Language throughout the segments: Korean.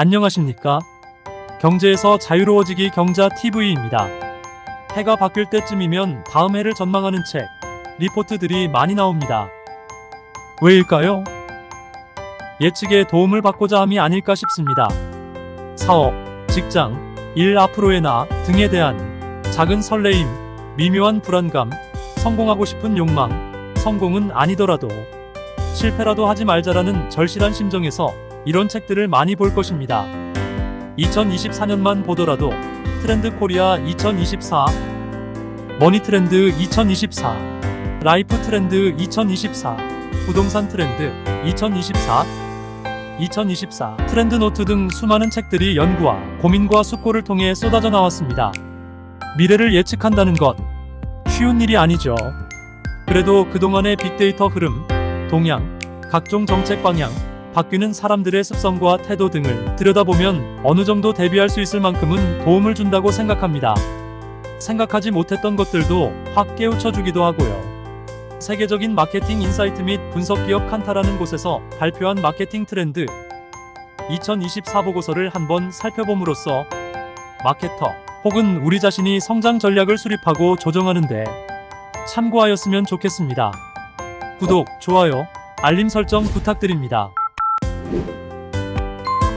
안녕하십니까? 경제에서 자유로워지기 경자 TV입니다. 해가 바뀔 때쯤이면 다음 해를 전망하는 책, 리포트들이 많이 나옵니다. 왜일까요? 예측에 도움을 받고자 함이 아닐까 싶습니다. 사업, 직장, 일 앞으로의 나 등에 대한 작은 설레임, 미묘한 불안감, 성공하고 싶은 욕망, 성공은 아니더라도 실패라도 하지 말자라는 절실한 심정에서 이런 책들을 많이 볼 것입니다. 2024년만 보더라도 트렌드 코리아 2024, 머니 트렌드 2024, 라이프 트렌드 2024, 부동산 트렌드 2024, 2024 트렌드 노트 등 수많은 책들이 연구와 고민과 숙고를 통해 쏟아져 나왔습니다. 미래를 예측한다는 것 쉬운 일이 아니죠. 그래도 그동안의 빅데이터 흐름, 동향, 각종 정책 방향, 바뀌는 사람들의 습성과 태도 등을 들여다보면 어느 정도 대비할 수 있을 만큼은 도움을 준다고 생각합니다. 생각하지 못했던 것들도 확 깨우쳐 주기도 하고요. 세계적인 마케팅 인사이트 및 분석 기업 칸타라는 곳에서 발표한 마케팅 트렌드 2024 보고서를 한번 살펴봄으로써 마케터 혹은 우리 자신이 성장 전략을 수립하고 조정하는데 참고하였으면 좋겠습니다. 구독, 좋아요, 알림 설정 부탁드립니다.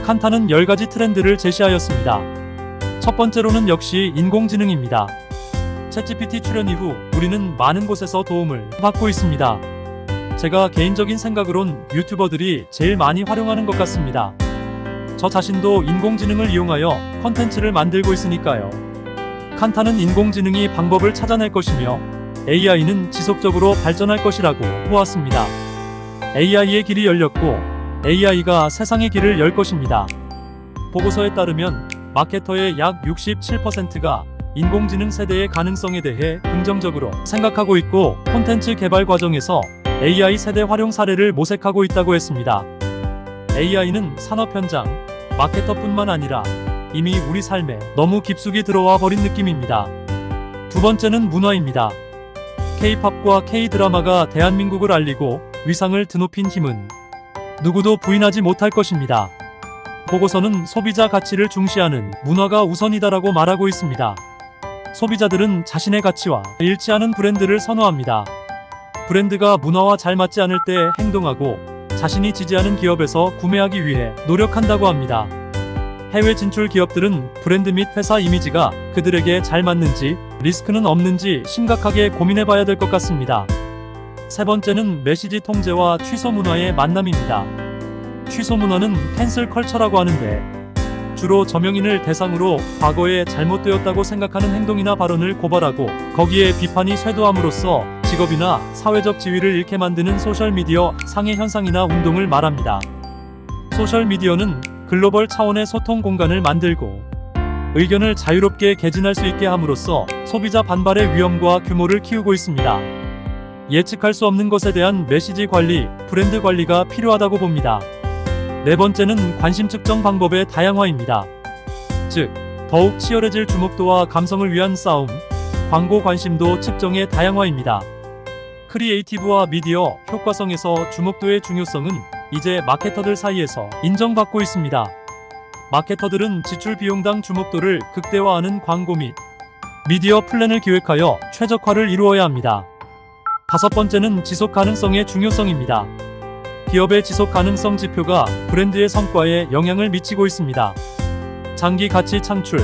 칸타는 10가지 트렌드를 제시하였습니다. 첫 번째로는 역시 인공지능입니다. 챗GPT 출연 이후 우리는 많은 곳에서 도움을 받고 있습니다. 제가 개인적인 생각으론 유튜버들이 제일 많이 활용하는 것 같습니다. 저 자신도 인공지능을 이용하여 컨텐츠를 만들고 있으니까요. 칸타는 인공지능이 방법을 찾아낼 것이며 AI는 지속적으로 발전할 것이라고 보았습니다. AI의 길이 열렸고 AI가 세상의 길을 열 것입니다. 보고서에 따르면 마케터의 약 67%가 인공지능 세대의 가능성에 대해 긍정적으로 생각하고 있고 콘텐츠 개발 과정에서 AI 세대 활용 사례를 모색하고 있다고 했습니다. AI는 산업 현장, 마케터뿐만 아니라 이미 우리 삶에 너무 깊숙이 들어와 버린 느낌입니다. 두 번째는 문화입니다. K-팝과 K-드라마가 대한민국을 알리고 위상을 드높인 힘은 누구도 부인하지 못할 것입니다. 보고서는 소비자 가치를 중시하는 문화가 우선이다라고 말하고 있습니다. 소비자들은 자신의 가치와 일치하는 브랜드를 선호합니다. 브랜드가 문화와 잘 맞지 않을 때 행동하고 자신이 지지하는 기업에서 구매하기 위해 노력한다고 합니다. 해외 진출 기업들은 브랜드 및 회사 이미지가 그들에게 잘 맞는지 리스크는 없는지 심각하게 고민해 봐야 될 것 같습니다. 세 번째는 메시지 통제와 취소 문화의 만남입니다. 취소 문화는 캔슬 컬처라고 하는데 주로 저명인을 대상으로 과거에 잘못되었다고 생각하는 행동이나 발언을 고발하고 거기에 비판이 쇄도함으로써 직업이나 사회적 지위를 잃게 만드는 소셜미디어 상해 현상이나 운동을 말합니다. 소셜미디어는 글로벌 차원의 소통 공간을 만들고 의견을 자유롭게 개진할 수 있게 함으로써 소비자 반발의 위험과 규모를 키우고 있습니다. 예측할 수 없는 것에 대한 메시지 관리, 브랜드 관리가 필요하다고 봅니다. 네 번째는 관심 측정 방법의 다양화입니다. 즉, 더욱 치열해질 주목도와 감성을 위한 싸움, 광고 관심도 측정의 다양화입니다. 크리에이티브와 미디어 효과성에서 주목도의 중요성은 이제 마케터들 사이에서 인정받고 있습니다. 마케터들은 지출 비용당 주목도를 극대화하는 광고 및 미디어 플랜을 기획하여 최적화를 이루어야 합니다. 다섯 번째는 지속 가능성의 중요성입니다. 기업의 지속 가능성 지표가 브랜드의 성과에 영향을 미치고 있습니다. 장기 가치 창출,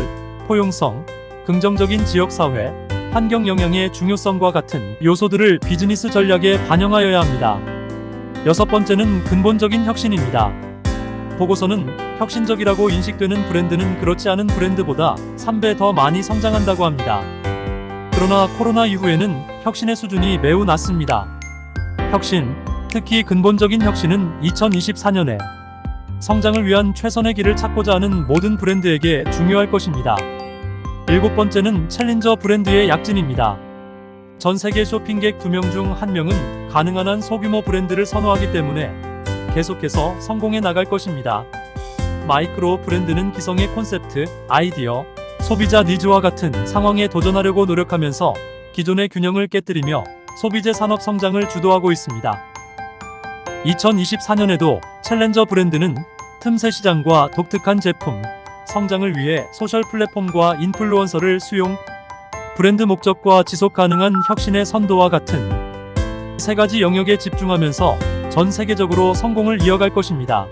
포용성, 긍정적인 지역 사회, 환경 영향의 중요성과 같은 요소들을 비즈니스 전략에 반영하여야 합니다. 여섯 번째는 근본적인 혁신입니다. 보고서는 혁신적이라고 인식되는 브랜드는 그렇지 않은 브랜드보다 3배 더 많이 성장한다고 합니다. 그러나 코로나 이후에는 혁신의 수준이 매우 낮습니다. 혁신, 특히 근본적인 혁신은 2024년에 성장을 위한 최선의 길을 찾고자 하는 모든 브랜드에게 중요할 것입니다. 일곱 번째는 챌린저 브랜드의 약진입니다. 전 세계 쇼핑객 2명 중 1명은 가능한 한 소규모 브랜드를 선호하기 때문에 계속해서 성공해 나갈 것입니다. 마이크로 브랜드는 기성의 콘셉트, 아이디어, 소비자 니즈와 같은 상황에 도전하려고 노력하면서 기존의 균형을 깨뜨리며 소비재 산업 성장을 주도하고 있습니다. 2024년에도 챌린저 브랜드는 틈새 시장과 독특한 제품, 성장을 위해 소셜 플랫폼과 인플루언서를 수용, 브랜드 목적과 지속 가능한 혁신의 선도와 같은 세 가지 영역에 집중하면서 전 세계적으로 성공을 이어갈 것입니다.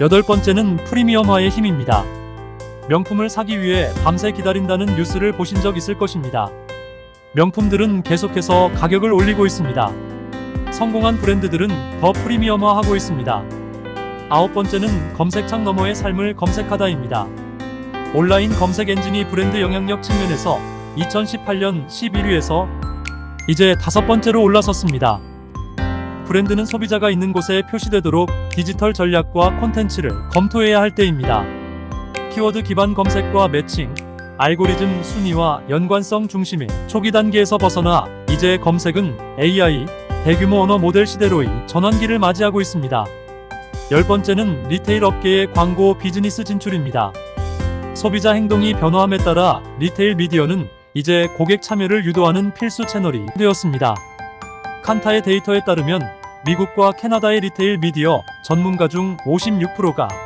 여덟 번째는 프리미엄화의 힘입니다. 명품을 사기 위해 밤새 기다린다는 뉴스를 보신 적 있을 것입니다. 명품들은 계속해서 가격을 올리고 있습니다. 성공한 브랜드들은 더 프리미엄화하고 있습니다. 아홉 번째는 검색창 너머의 삶을 검색하다입니다. 온라인 검색 엔진이 브랜드 영향력 측면에서 2018년 11위에서 이제 다섯 번째로 올라섰습니다. 브랜드는 소비자가 있는 곳에 표시되도록 디지털 전략과 콘텐츠를 검토해야 할 때입니다. 키워드 기반 검색과 매칭, 알고리즘 순위와 연관성 중심의 초기 단계에서 벗어나 이제 검색은 AI, 대규모 언어 모델 시대로의 전환기를 맞이하고 있습니다. 열 번째는 리테일 업계의 광고 비즈니스 진출입니다. 소비자 행동이 변화함에 따라 리테일 미디어는 이제 고객 참여를 유도하는 필수 채널이 되었습니다. 칸타의 데이터에 따르면 미국과 캐나다의 리테일 미디어 전문가 중 56%가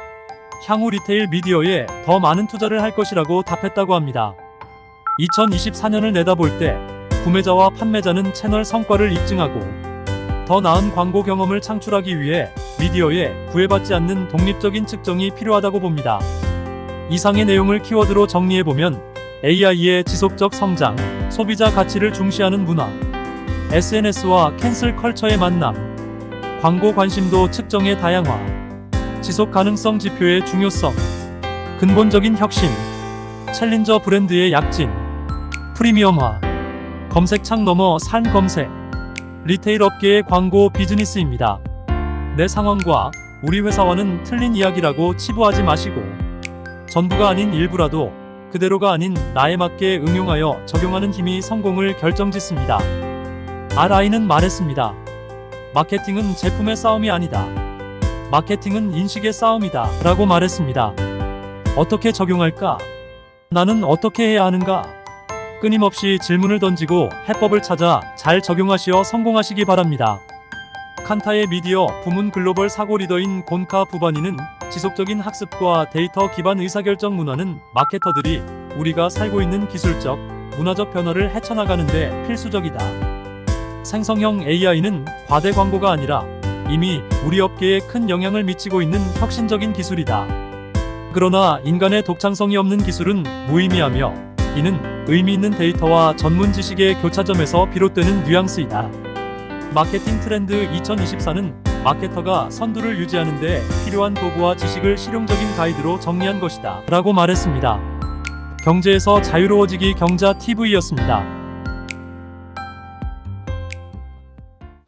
향후 리테일 미디어에 더 많은 투자를 할 것이라고 답했다고 합니다. 2024년을 내다볼 때 구매자와 판매자는 채널 성과를 입증하고 더 나은 광고 경험을 창출하기 위해 미디어에 구애받지 않는 독립적인 측정이 필요하다고 봅니다. 이상의 내용을 키워드로 정리해보면 AI의 지속적 성장, 소비자 가치를 중시하는 문화, SNS와 캔슬 컬처의 만남, 광고 관심도 측정의 다양화, 지속 가능성 지표의 중요성, 근본적인 혁신, 챌린저 브랜드의 약진, 프리미엄화, 검색창 너머 산 검색, 리테일 업계의 광고 비즈니스입니다. 내 상황과 우리 회사와는 틀린 이야기라고 치부하지 마시고, 전부가 아닌 일부라도 그대로가 아닌 나에 맞게 응용하여 적용하는 힘이 성공을 결정짓습니다. RI는 말했습니다. 마케팅은 제품의 싸움이 아니다. 마케팅은 인식의 싸움이다. 라고 말했습니다. 어떻게 적용할까? 나는 어떻게 해야 하는가? 끊임없이 질문을 던지고 해법을 찾아 잘 적용하시어 성공하시기 바랍니다. 칸타의 미디어 부문 글로벌 사고 리더인 곤카 부바니는 지속적인 학습과 데이터 기반 의사결정 문화는 마케터들이 우리가 살고 있는 기술적, 문화적 변화를 헤쳐나가는데 필수적이다. 생성형 AI는 과대 광고가 아니라 이미 우리 업계에 큰 영향을 미치고 있는 혁신적인 기술이다. 그러나 인간의 독창성이 없는 기술은 무의미하며 이는 의미 있는 데이터와 전문 지식의 교차점에서 비롯되는 뉘앙스이다. 마케팅 트렌드 2024는 마케터가 선두를 유지하는 데 필요한 도구와 지식을 실용적인 가이드로 정리한 것이다. 라고 말했습니다. 경제에서 자유로워지기 경자 TV였습니다.